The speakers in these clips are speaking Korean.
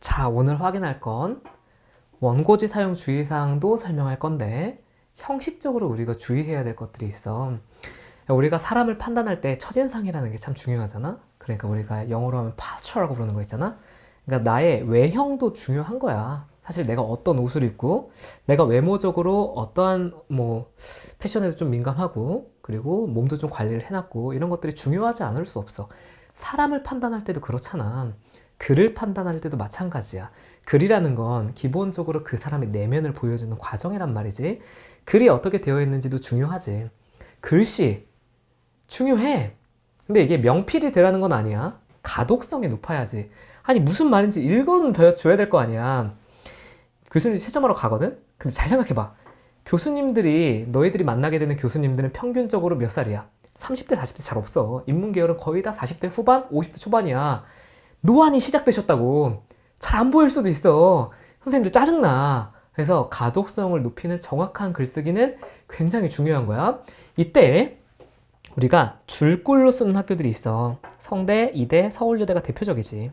자, 오늘 확인할 건 원고지 사용 주의사항도 설명할 건데 형식적으로 우리가 주의해야 될 것들이 있어. 우리가 사람을 판단할 때 첫인상이라는 게 참 중요하잖아. 그러니까 우리가 영어로 하면 파스처라고 부르는 거 있잖아. 그러니까 나의 외형도 중요한 거야. 사실 내가 어떤 옷을 입고 내가 외모적으로 어떠한 뭐 패션에도 좀 민감하고 그리고 몸도 좀 관리를 해놨고 이런 것들이 중요하지 않을 수 없어. 사람을 판단할 때도 그렇잖아. 글을 판단할 때도 마찬가지야. 글이라는 건 기본적으로 그 사람의 내면을 보여주는 과정이란 말이지. 글이 어떻게 되어 있는지도 중요하지. 글씨 중요해. 근데 이게 명필이 되라는 건 아니야. 가독성이 높아야지. 아니 무슨 말인지 읽어는 줘야 될 거 아니야. 교수님 채점하러 가거든? 근데 잘 생각해봐. 교수님들이 너희들이 만나게 되는 교수님들은 평균적으로 몇 살이야? 30대, 40대 잘 없어. 인문계열은 거의 다 40대 후반, 50대 초반이야. 노안이 시작되셨다고. 잘 안 보일 수도 있어. 선생님들 짜증나. 그래서 가독성을 높이는 정확한 글쓰기는 굉장히 중요한 거야. 이때 우리가 줄글로 쓰는 학교들이 있어. 성대, 이대, 서울여대가 대표적이지.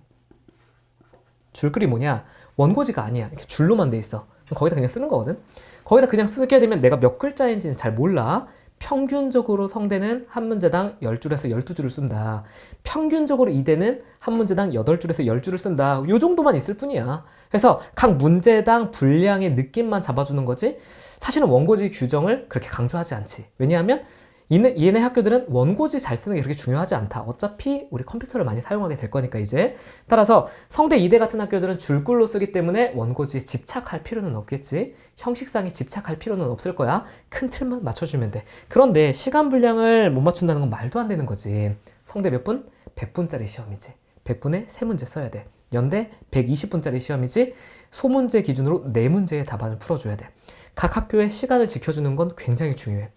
줄글이 뭐냐? 원고지가 아니야. 이렇게 줄로만 돼 있어. 거기다 그냥 쓰는 거거든. 거기다 그냥 쓰게 되면 내가 몇 글자인지는 잘 몰라. 평균적으로 성대는 한 문제당 10줄에서 12줄을 쓴다. 평균적으로 이대는 한 문제당 8줄에서 10줄을 쓴다. 요 정도만 있을 뿐이야. 그래서 각 문제당 분량의 느낌만 잡아주는 거지. 사실은 원고지 규정을 그렇게 강조하지 않지. 왜냐하면 이네, 얘네 학교들은 원고지 잘 쓰는 게 그렇게 중요하지 않다. 어차피 우리 컴퓨터를 많이 사용하게 될 거니까 이제. 따라서 성대 이대 같은 학교들은 줄글로 쓰기 때문에 원고지에 집착할 필요는 없겠지. 형식상에 집착할 필요는 없을 거야. 큰 틀만 맞춰주면 돼. 그런데 시간 분량을 못 맞춘다는 건 말도 안 되는 거지. 성대 몇 분? 100분짜리 시험이지. 100분에 3문제 써야 돼. 연대 120분짜리 시험이지. 소문제 기준으로 4문제의 답안을 풀어줘야 돼. 각 학교의 시간을 지켜주는 건 굉장히 중요해.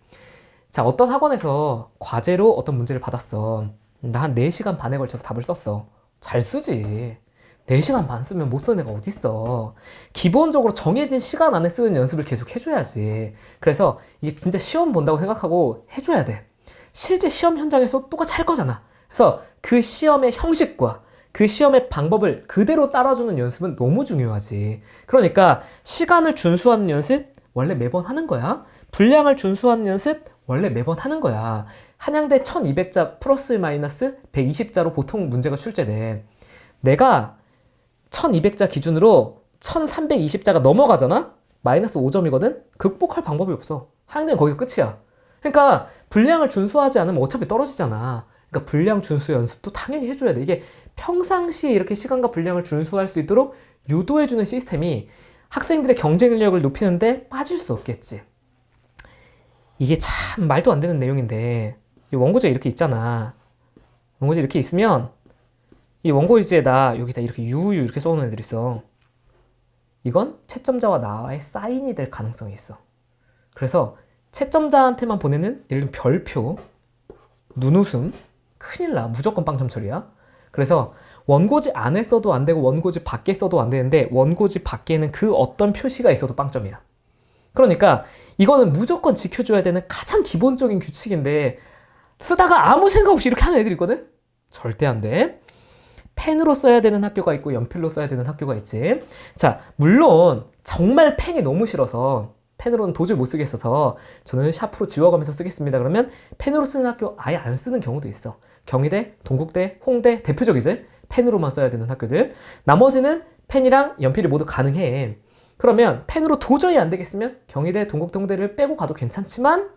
자, 어떤 학원에서 과제로 어떤 문제를 받았어. 나 한 4시간 반에 걸쳐서 답을 썼어. 잘 쓰지. 4시간 반 쓰면 못 쓰는 애가 어딨어. 기본적으로 정해진 시간 안에 쓰는 연습을 계속 해줘야지. 그래서 이게 진짜 시험 본다고 생각하고 해줘야 돼. 실제 시험 현장에서 똑같이 할 거잖아. 그래서 그 시험의 형식과 그 시험의 방법을 그대로 따라주는 연습은 너무 중요하지. 그러니까 시간을 준수하는 연습 원래 매번 하는 거야. 분량을 준수하는 연습 원래 매번 하는 거야. 한양대 1200자 플러스 마이너스 120자로 보통 문제가 출제돼. 내가 1200자 기준으로 1320자가 넘어가잖아? 마이너스 5점이거든? 극복할 방법이 없어. 한양대는 거기서 끝이야. 그러니까 분량을 준수하지 않으면 어차피 떨어지잖아. 그러니까 분량 준수 연습도 당연히 해줘야 돼. 이게 평상시에 이렇게 시간과 분량을 준수할 수 있도록 유도해주는 시스템이 학생들의 경쟁력을 높이는데 빠질 수 없겠지. 이게 참 말도 안 되는 내용인데 이 원고지가 이렇게 있잖아. 원고지 이렇게 있으면 이 원고지에다 여기다 이렇게 유유 이렇게 써놓은 애들 있어. 이건 채점자와 나와의 사인이 될 가능성이 있어. 그래서 채점자한테만 보내는 예를 들면 별표, 눈웃음, 큰일 나. 무조건 빵점 처리야. 그래서 원고지 안에 써도 안 되고 원고지 밖에 써도 안 되는데 원고지 밖에는 그 어떤 표시가 있어도 빵점이야. 그러니까 이거는 무조건 지켜줘야 되는 가장 기본적인 규칙인데 쓰다가 아무 생각 없이 이렇게 하는 애들이 있거든? 절대 안 돼. 펜으로 써야 되는 학교가 있고 연필로 써야 되는 학교가 있지. 자, 물론 정말 펜이 너무 싫어서 펜으로는 도저히 못 쓰겠어서 저는 샤프로 지워가면서 쓰겠습니다. 그러면 펜으로 쓰는 학교 아예 안 쓰는 경우도 있어. 경희대, 동국대, 홍대 대표적이지. 펜으로만 써야 되는 학교들. 나머지는 펜이랑 연필이 모두 가능해. 그러면 펜으로 도저히 안 되겠으면 경희대, 동국동대를 빼고 가도 괜찮지만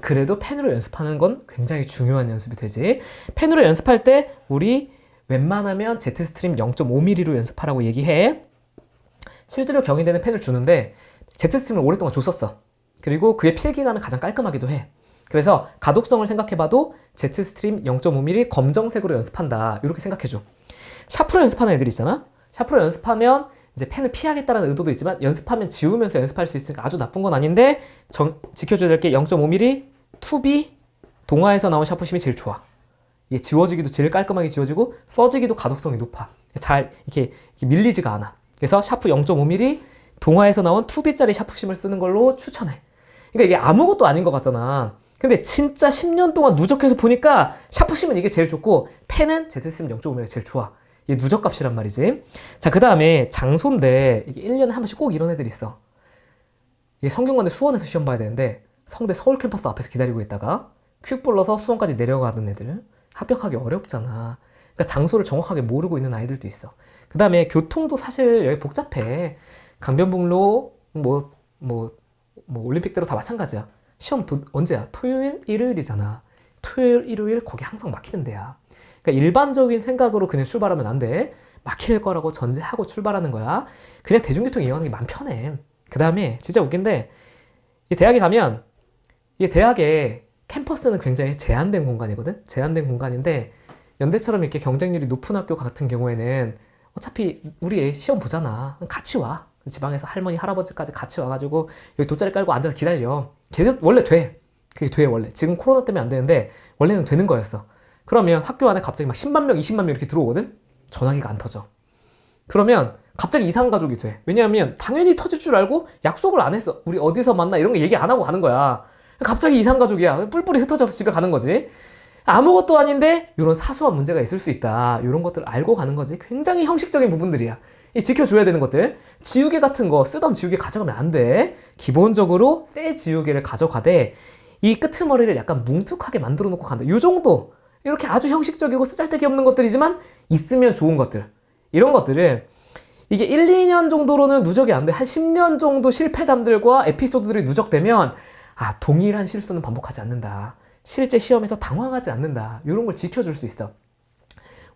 그래도 펜으로 연습하는 건 굉장히 중요한 연습이 되지. 펜으로 연습할 때 우리 웬만하면 Z스트림 0.5mm로 연습하라고 얘기해. 실제로 경희대는 펜을 주는데 Z스트림을 오랫동안 줬었어. 그리고 그의 필기감이 가장 깔끔하기도 해. 그래서 가독성을 생각해봐도 Z스트림 0.5mm 검정색으로 연습한다. 이렇게 생각해줘. 샤프로 연습하는 애들 있잖아? 샤프로 연습하면 이제 펜을 피하겠다는 의도도 있지만 연습하면 지우면서 연습할 수 있으니까 아주 나쁜 건 아닌데 정, 지켜줘야 될 게 0.5mm, 2B, 동화에서 나온 샤프심이 제일 좋아. 이게 지워지기도 제일 깔끔하게 지워지고 써지기도 가독성이 높아. 잘 이렇게, 이렇게 밀리지가 않아. 그래서 샤프 0.5mm, 동화에서 나온 2B짜리 샤프심을 쓰는 걸로 추천해. 그러니까 이게 아무것도 아닌 것 같잖아. 근데 진짜 10년 동안 누적해서 보니까 샤프심은 이게 제일 좋고 펜은 제트스임 0.5mm가 제일 좋아. 이 누적값이란 말이지. 자, 그 다음에 장소인데 이게 1년에 한 번씩 꼭 이런 애들이 있어. 이게 성균관대 수원에서 시험 봐야 되는데 성대 서울 캠퍼스 앞에서 기다리고 있다가 퀵 불러서 수원까지 내려가는 애들 합격하기 어렵잖아. 그러니까 장소를 정확하게 모르고 있는 아이들도 있어. 그 다음에 교통도 사실 여기 복잡해. 강변북로 뭐 뭐, 뭐 올림픽대로 다 마찬가지야. 시험 도, 언제야? 토요일, 일요일이잖아. 토요일, 일요일 거기 항상 막히는 데야. 그러니까 일반적인 생각으로 그냥 출발하면 안 돼. 막힐 거라고 전제하고 출발하는 거야. 그냥 대중교통 이용하는 게 마음 편해. 그 다음에 진짜 웃긴데 이 대학에 가면 이 대학의 캠퍼스는 굉장히 제한된 공간이거든. 제한된 공간인데 연대처럼 이렇게 경쟁률이 높은 학교 같은 경우에는 어차피 우리 애 시험 보잖아. 같이 와. 지방에서 할머니, 할아버지까지 같이 와가지고 여기 돗자리 깔고 앉아서 기다려. 걔 원래 돼. 그게 돼, 원래. 지금 코로나 때문에 안 되는데 원래는 되는 거였어. 그러면 학교 안에 갑자기 막 10만 명, 20만 명 이렇게 들어오거든? 전화기가 안 터져. 그러면 갑자기 이상 가족이 돼. 왜냐하면 당연히 터질 줄 알고 약속을 안 했어. 우리 어디서 만나 이런 거 얘기 안 하고 가는 거야. 갑자기 이상 가족이야. 뿔뿔이 흩어져서 집에 가는 거지. 아무것도 아닌데 이런 사소한 문제가 있을 수 있다. 이런 것들을 알고 가는 거지. 굉장히 형식적인 부분들이야. 이 지켜줘야 되는 것들. 지우개 같은 거 쓰던 지우개 가져가면 안 돼. 기본적으로 새 지우개를 가져가되 이 끄트머리를 약간 뭉툭하게 만들어 놓고 간다. 요 정도. 이렇게 아주 형식적이고 쓰잘데기 없는 것들이지만 있으면 좋은 것들. 이런 것들을 이게 1, 2년 정도로는 누적이 안 돼. 한 10년 정도 실패담들과 에피소드들이 누적되면 아, 동일한 실수는 반복하지 않는다. 실제 시험에서 당황하지 않는다. 이런 걸 지켜줄 수 있어.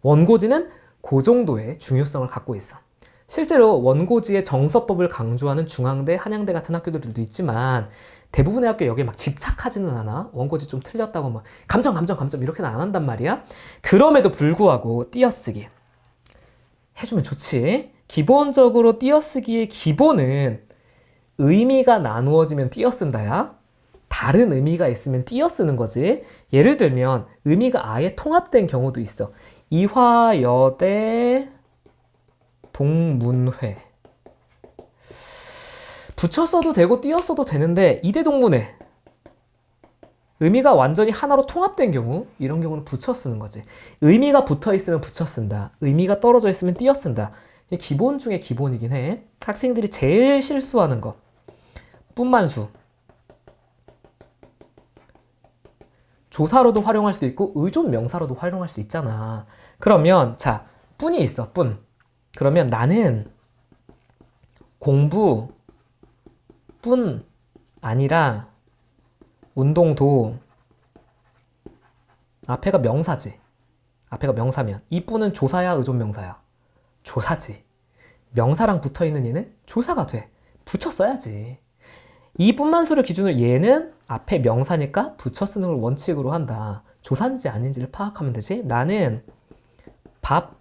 원고지는 그 정도의 중요성을 갖고 있어. 실제로 원고지의 정서법을 강조하는 중앙대, 한양대 같은 학교들도 있지만 대부분의 학교 여기에 막 집착하지는 않아. 원고지 좀 틀렸다고 막 감정, 감정, 감정 이렇게는 안 한단 말이야. 그럼에도 불구하고 띄어쓰기 해주면 좋지. 기본적으로 띄어쓰기의 기본은 의미가 나누어지면 띄어쓴다야. 다른 의미가 있으면 띄어쓰는 거지. 예를 들면 의미가 아예 통합된 경우도 있어. 이화여대 동문회. 붙여 써도 되고 띄어 써도 되는데 이대동문회. 의미가 완전히 하나로 통합된 경우 이런 경우는 붙여 쓰는 거지. 의미가 붙어 있으면 붙여 쓴다. 의미가 떨어져 있으면 띄어 쓴다. 기본 중에 기본이긴 해. 학생들이 제일 실수하는 거. 뿐만수. 조사로도 활용할 수 있고 의존 명사로도 활용할 수 있잖아. 그러면 자, 뿐이 있어. 뿐. 그러면 나는 공부 뿐 아니라 운동도 앞에가 명사지. 앞에가 명사면 이 뿐은 조사야 의존 명사야. 조사지. 명사랑 붙어 있는 얘는 조사가 돼. 붙여 써야지. 이 뿐만 수를 기준으로 얘는 앞에 명사니까 붙여 쓰는 걸 원칙으로 한다. 조사인지 아닌지를 파악하면 되지. 나는 밥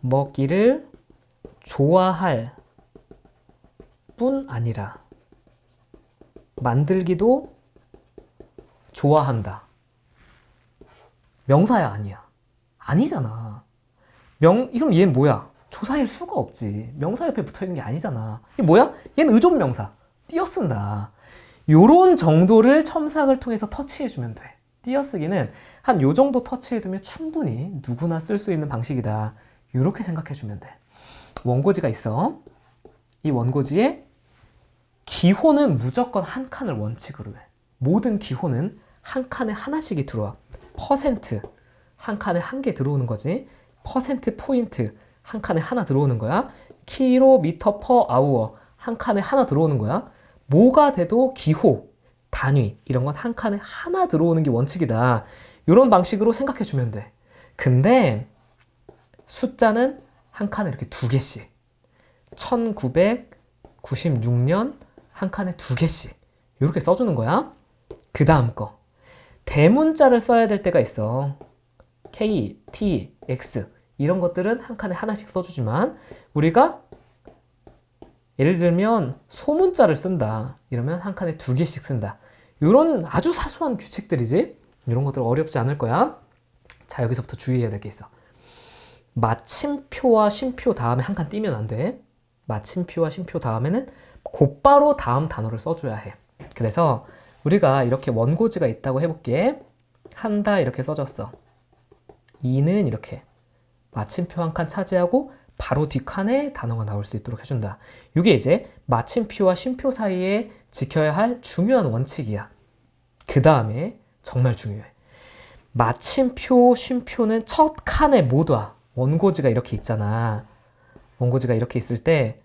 먹기를 좋아할 뿐 아니라 만들기도 좋아한다. 명사야 아니야. 아니잖아. 명 이럼 얘는 뭐야? 조사일 수가 없지. 명사 옆에 붙어 있는 게 아니잖아. 이게 뭐야? 얘는 의존 명사. 띄어쓴다. 요런 정도를 첨삭을 통해서 터치해 주면 돼. 띄어쓰기는 한 요 정도 터치해 두면 충분히 누구나 쓸 수 있는 방식이다. 이렇게 생각해 주면 돼. 원고지가 있어. 이 원고지에 기호는 무조건 한 칸을 원칙으로 해. 모든 기호는 한 칸에 하나씩이 들어와. 퍼센트 한 칸에 한 개 들어오는 거지. 퍼센트 포인트 한 칸에 하나 들어오는 거야. 킬로미터 퍼 아우어 한 칸에 하나 들어오는 거야. 뭐가 돼도 기호, 단위 이런 건 한 칸에 하나 들어오는 게 원칙이다. 이런 방식으로 생각해 주면 돼. 근데 숫자는 한 칸에 이렇게 두 개씩. 1996년 한 칸에 두 개씩. 이렇게 써주는 거야. 그 다음 거. 대문자를 써야 될 때가 있어. K, T, X. 이런 것들은 한 칸에 하나씩 써주지만 우리가 예를 들면 소문자를 쓴다. 이러면 한 칸에 두 개씩 쓴다. 이런 아주 사소한 규칙들이지. 이런 것들 어렵지 않을 거야. 자, 여기서부터 주의해야 될 게 있어. 마침표와 쉼표 다음에 한 칸 띄면 안 돼. 마침표와 쉼표 다음에는 곧바로 다음 단어를 써줘야 해. 그래서 우리가 이렇게 원고지가 있다고 해볼게. 한다 이렇게 써줬어. 이는 이렇게. 마침표 한 칸 차지하고 바로 뒷칸에 단어가 나올 수 있도록 해준다. 이게 이제 마침표와 쉼표 사이에 지켜야 할 중요한 원칙이야. 그 다음에 정말 중요해. 마침표, 쉼표는 첫 칸에 못 와. 원고지가 이렇게 있잖아. 원고지가 이렇게 있을 때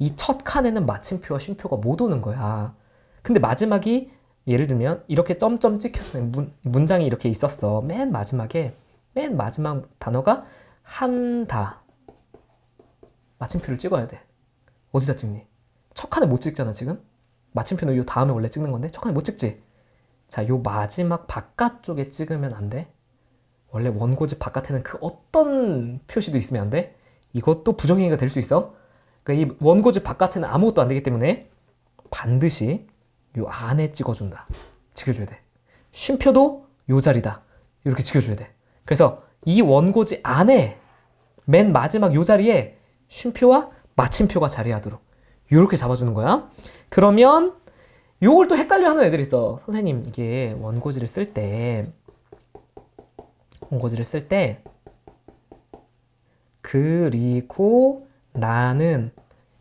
이 첫 칸에는 마침표와 쉼표가 못 오는 거야. 근데 마지막이 예를 들면 이렇게 점점 문, 문장이 이렇게 있었어. 맨 마지막에 맨 마지막 단어가 한다. 마침표를 찍어야 돼. 어디다 찍니? 첫 칸에 못 찍잖아 지금. 마침표는 요 다음에 원래 찍는 건데 첫 칸에 못 찍지. 자, 요 마지막 바깥쪽에 찍으면 안 돼. 원래 원고지 바깥에는 그 어떤 표시도 있으면 안 돼. 이것도 부정행위가 될 수 있어. 그러니까 이 원고지 바깥에는 아무것도 안 되기 때문에 반드시 요 안에 찍어준다. 지켜줘야 돼. 쉼표도 요 자리다. 이렇게 지켜줘야 돼. 그래서 이 원고지 안에 맨 마지막 요 자리에 쉼표와 마침표가 자리하도록 이렇게 잡아주는 거야. 그러면 요걸 또 헷갈려 하는 애들이 있어. 선생님, 이게 원고지를 쓸 때, 원고지를 쓸 때, 그리고 나는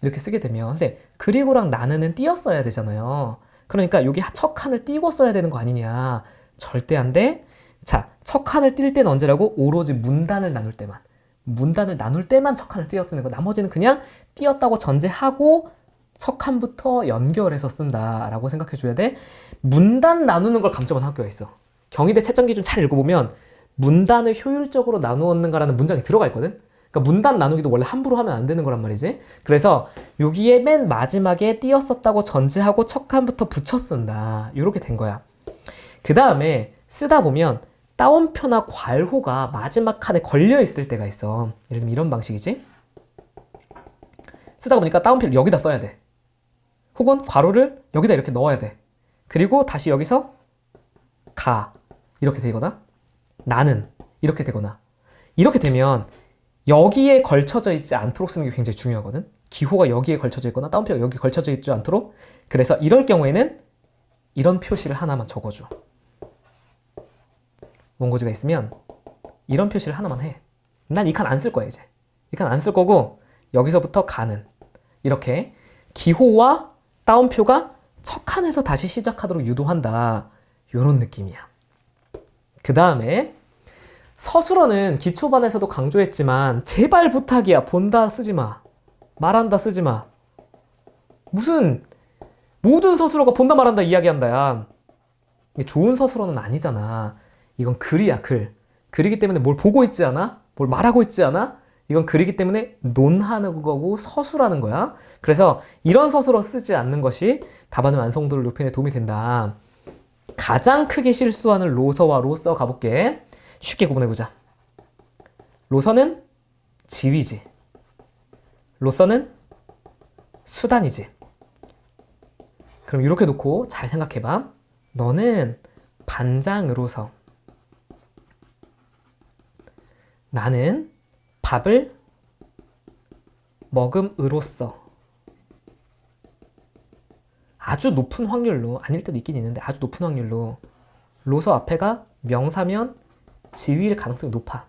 이렇게 쓰게 되면, 선생님, 그리고랑 나는은 띄었어야 되잖아요. 그러니까 여기 첫 칸을 띄고 써야 되는 거 아니냐. 절대 안 돼. 자, 첫 칸을 띌 때는 언제라고? 오로지 문단을 나눌 때만. 문단을 나눌 때만 첫 칸을 띄어 쓰는 거. 나머지는 그냥 띄었다고 전제하고 첫 칸부터 연결해서 쓴다라고 생각해 줘야 돼. 문단 나누는 걸 감점한 학교가 있어. 경희대 채점 기준 잘 읽어보면 문단을 효율적으로 나누었는가라는 문장이 들어가 있거든. 그러니까 문단 나누기도 원래 함부로 하면 안 되는 거란 말이지. 그래서 여기에 맨 마지막에 띄었었다고 전제하고 첫 칸부터 붙여 쓴다. 이렇게 된 거야. 그 다음에 쓰다 보면 따옴표나 괄호가 마지막 칸에 걸려 있을 때가 있어. 예를 들면 이런 방식이지. 쓰다 보니까 따옴표를 여기다 써야 돼. 혹은 괄호를 여기다 이렇게 넣어야 돼. 그리고 다시 여기서 가 이렇게 되거나 나는 이렇게 되거나 이렇게 되면 여기에 걸쳐져 있지 않도록 쓰는 게 굉장히 중요하거든. 기호가 여기에 걸쳐져 있거나 따옴표가 여기 걸쳐져 있지 않도록 그래서 이럴 경우에는 이런 표시를 하나만 적어줘. 원고지가 있으면 이런 표시를 하나만 해. 난 이 칸 안 쓸 거야 이제. 이 칸 안 쓸 거고 여기서부터 가는 이렇게 기호와 따옴표가 첫 칸에서 다시 시작하도록 유도한다. 이런 느낌이야. 그 다음에 서술어는 기초반에서도 강조했지만 제발 부탁이야. 본다 쓰지 마. 말한다 쓰지 마. 무슨 모든 서술어가 본다 말한다 이야기한다야. 좋은 서술어는 아니잖아. 이건 글이야 글. 글이기 때문에 뭘 보고 있지 않아? 뭘 말하고 있지 않아? 이건 글이기 때문에 논하는 거고 서술하는 거야. 그래서 이런 서술어 쓰지 않는 것이 답안의 완성도를 높이는 데 도움이 된다. 가장 크게 실수하는 로서와 로서 가볼게. 쉽게 구분해보자. 로서는 지위지. 로서는 수단이지. 그럼 이렇게 놓고 잘 생각해봐. 너는 반장으로서 나는 밥을 먹음으로써 아주 높은 확률로 아닐 때도 있긴 있는데 아주 높은 확률로 로서 앞에가 명사면 지위일 가능성이 높아.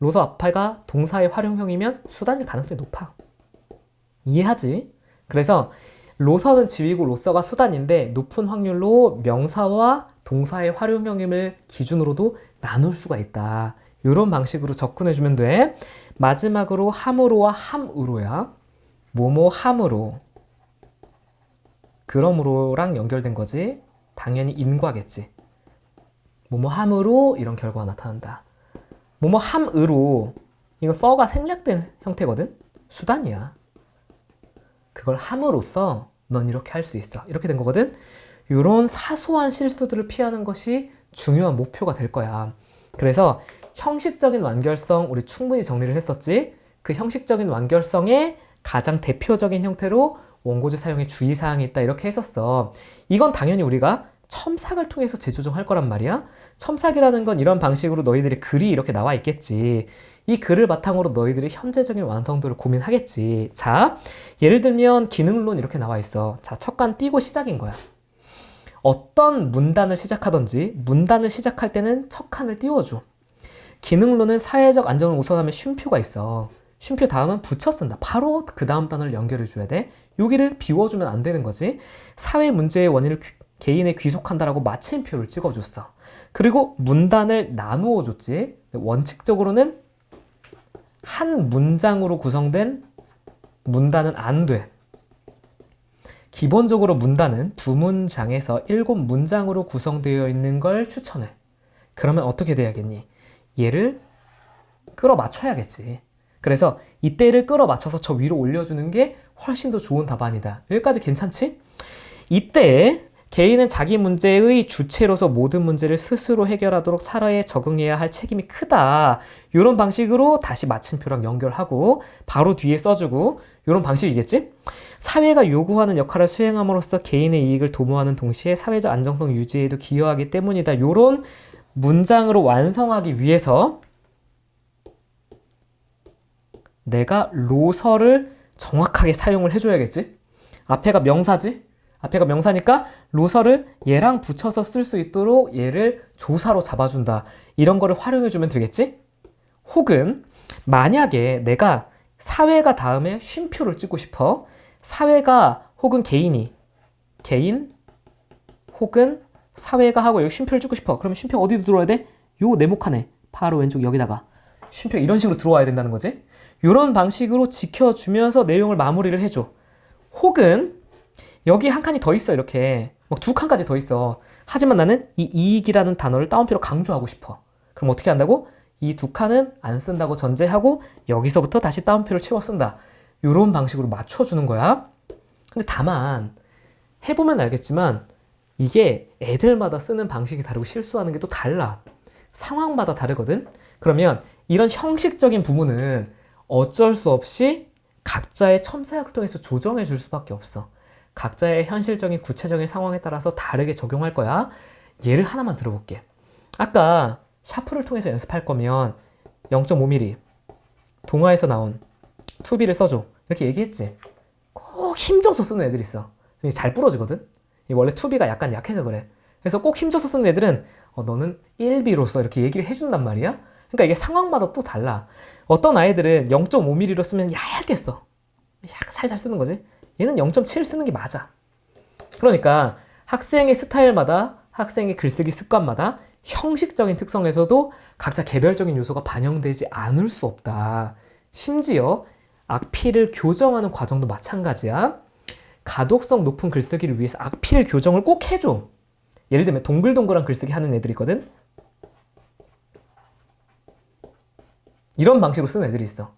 로서 앞에가 동사의 활용형이면 수단일 가능성이 높아. 이해하지? 그래서 로서는 지위고 로서가 수단인데 높은 확률로 명사와 동사의 활용형임을 기준으로도 나눌 수가 있다. 이런 방식으로 접근해 주면 돼. 마지막으로 함으로와 함으로야. 뭐뭐 함으로. 그러므로랑 연결된 거지. 당연히 인과겠지. 뭐뭐 함으로 이런 결과가 나타난다. 뭐뭐 함으로 이거 써가 생략된 형태거든. 수단이야. 그걸 함으로써 넌 이렇게 할 수 있어. 이렇게 된 거거든. 이런 사소한 실수들을 피하는 것이 중요한 목표가 될 거야. 그래서 형식적인 완결성 우리 충분히 정리를 했었지. 그 형식적인 완결성의 가장 대표적인 형태로 원고지 사용에 주의사항이 있다 이렇게 했었어. 이건 당연히 우리가 첨삭을 통해서 재조정할 거란 말이야. 첨삭이라는 건 이런 방식으로 너희들의 글이 이렇게 나와 있겠지. 이 글을 바탕으로 너희들이 현재적인 완성도를 고민하겠지. 자, 예를 들면 기능론 이렇게 나와 있어. 자, 첫칸 띄고 시작인 거야. 어떤 문단을 시작하든지 문단을 시작할 때는 첫 칸을 띄워줘. 기능론은 사회적 안정을 우선하면 쉼표가 있어. 쉼표 다음은 붙여 쓴다. 바로 그 다음 단어를 연결해 줘야 돼. 여기를 비워주면 안 되는 거지. 사회 문제의 원인을 귀- 개인에 귀속한다라고 마침표를 찍어줬어. 그리고 문단을 나누어 줬지. 원칙적으로는 한 문장으로 구성된 문단은 안 돼. 기본적으로 문단은 두 문장에서 일곱 문장으로 구성되어 있는 걸 추천해. 그러면 어떻게 돼야겠니? 얘를 끌어 맞춰야겠지. 그래서 이때를 끌어 맞춰서 저 위로 올려주는 게 훨씬 더 좋은 답안이다. 여기까지 괜찮지? 이때 개인은 자기 문제의 주체로서 모든 문제를 스스로 해결하도록 사회에 적응해야 할 책임이 크다. 이런 방식으로 다시 마침표랑 연결하고 바로 뒤에 써주고 이런 방식이겠지? 사회가 요구하는 역할을 수행함으로써 개인의 이익을 도모하는 동시에 사회적 안정성 유지에도 기여하기 때문이다. 이런 문장으로 완성하기 위해서 내가 로서를 정확하게 사용을 해줘야겠지? 앞에가 명사지? 앞에가 명사니까 로서를 얘랑 붙여서 쓸 수 있도록 얘를 조사로 잡아준다. 이런 거를 활용해주면 되겠지? 혹은 만약에 내가 사회가 다음에 쉼표를 찍고 싶어. 사회가 혹은 개인이 개인 혹은 사회가 하고 여기 쉼표를 찍고 싶어. 그러면 쉼표 어디로 들어와야 돼? 요 네모칸에 바로 왼쪽 여기다가 쉼표 이런 식으로 들어와야 된다는 거지. 이런 방식으로 지켜주면서 내용을 마무리를 해줘. 혹은 여기 한 칸이 더 있어 이렇게 막 두 칸까지 더 있어. 하지만 나는 이 이익이라는 단어를 따옴표로 강조하고 싶어. 그럼 어떻게 한다고? 이 두 칸은 안 쓴다고 전제하고 여기서부터 다시 따옴표를 채워 쓴다. 이런 방식으로 맞춰주는 거야. 근데 다만 해보면 알겠지만 이게 애들마다 쓰는 방식이 다르고 실수하는 게 또 달라. 상황마다 다르거든. 그러면 이런 형식적인 부분은 어쩔 수 없이 각자의 첨사약을 통해서 조정해 줄 수밖에 없어. 각자의 현실적인 구체적인 상황에 따라서 다르게 적용할 거야. 예를 하나만 들어볼게. 아까 샤프를 통해서 연습할 거면 0.5mm 동화에서 나온 투비를 써줘. 이렇게 얘기했지. 꼭 힘줘서 쓰는 애들 있어. 잘 부러지거든. 이 원래 투비가 약간 약해서 그래. 그래서 꼭 힘줘서 쓰는 애들은 어, 너는 1비로서 이렇게 얘기를 해준단 말이야. 그러니까 이게 상황마다 또 달라. 어떤 아이들은 0.5mm로 쓰면 얇게 써. 약 살살 쓰는 거지. 얘는 0.7 쓰는 게 맞아. 그러니까 학생의 스타일마다 학생의 글쓰기 습관마다 형식적인 특성에서도 각자 개별적인 요소가 반영되지 않을 수 없다. 심지어 악필을 교정하는 과정도 마찬가지야. 가독성 높은 글쓰기를 위해서 악필 교정을 꼭 해줘. 예를 들면 동글동글한 글쓰기 하는 애들 있거든. 이런 방식으로 쓰는 애들이 있어.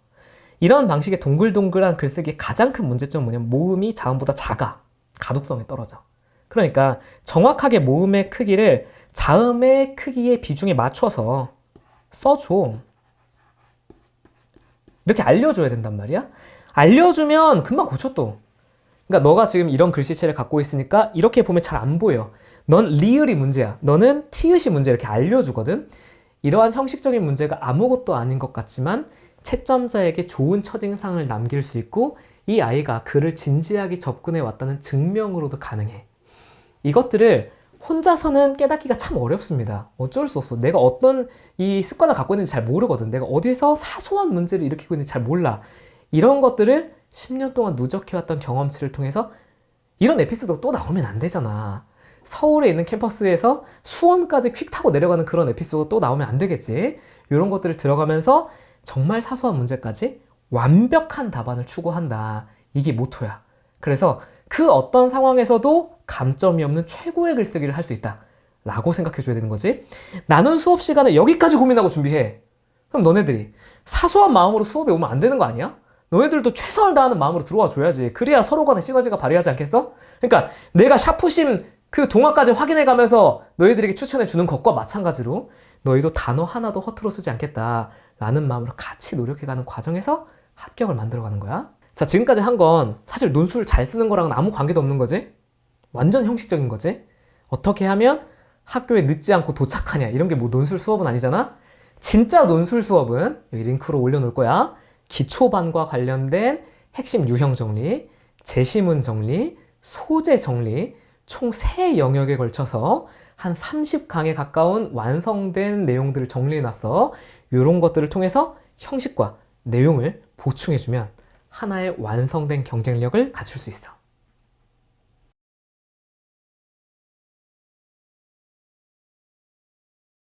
이런 방식의 동글동글한 글쓰기의 가장 큰 문제점은 뭐냐면 모음이 자음보다 작아. 가독성이 떨어져. 그러니까 정확하게 모음의 크기를 자음의 크기의 비중에 맞춰서 써줘. 이렇게 알려줘야 된단 말이야. 알려주면 금방 고쳐 또. 그러니까 너가 지금 이런 글씨체를 갖고 있으니까 이렇게 보면 잘 안 보여. 넌 리을이 문제야. 너는 티읕이 문제 이렇게 알려주거든. 이러한 형식적인 문제가 아무것도 아닌 것 같지만 채점자에게 좋은 첫인상을 남길 수 있고 이 아이가 글을 진지하게 접근해 왔다는 증명으로도 가능해. 이것들을 혼자서는 깨닫기가 참 어렵습니다. 어쩔 수 없어. 내가 어떤 이 습관을 갖고 있는지 잘 모르거든. 내가 어디서 사소한 문제를 일으키고 있는지 잘 몰라. 이런 것들을 10년 동안 누적해왔던 경험치를 통해서 이런 에피소드가 또 나오면 안 되잖아. 서울에 있는 캠퍼스에서 수원까지 퀵 타고 내려가는 그런 에피소드가 또 나오면 안 되겠지. 이런 것들을 들어가면서 정말 사소한 문제까지 완벽한 답안을 추구한다. 이게 모토야. 그래서 그 어떤 상황에서도 감점이 없는 최고의 글쓰기를 할 수 있다. 라고 생각해 줘야 되는 거지. 나는 수업 시간에 여기까지 고민하고 준비해. 그럼 너네들이 사소한 마음으로 수업에 오면 안 되는 거 아니야? 너희들도 최선을 다하는 마음으로 들어와 줘야지. 그래야 서로 간에 시너지가 발휘하지 않겠어? 그러니까 내가 샤프심 그 동화까지 확인해 가면서 너희들에게 추천해 주는 것과 마찬가지로 너희도 단어 하나도 허투루 쓰지 않겠다. 라는 마음으로 같이 노력해가는 과정에서 합격을 만들어가는 거야. 자, 지금까지 한 건 사실 논술을 잘 쓰는 거랑은 아무 관계도 없는 거지? 완전 형식적인 거지? 어떻게 하면 학교에 늦지 않고 도착하냐? 이런 게 뭐 논술 수업은 아니잖아? 진짜 논술 수업은 여기 링크로 올려놓을 거야. 기초반과 관련된 핵심 유형 정리, 제시문 정리, 소재 정리, 총 세 영역에 걸쳐서 한 30강에 가까운 완성된 내용들을 정리해놨어. 이런 것들을 통해서 형식과 내용을 보충해주면 하나의 완성된 경쟁력을 갖출 수 있어.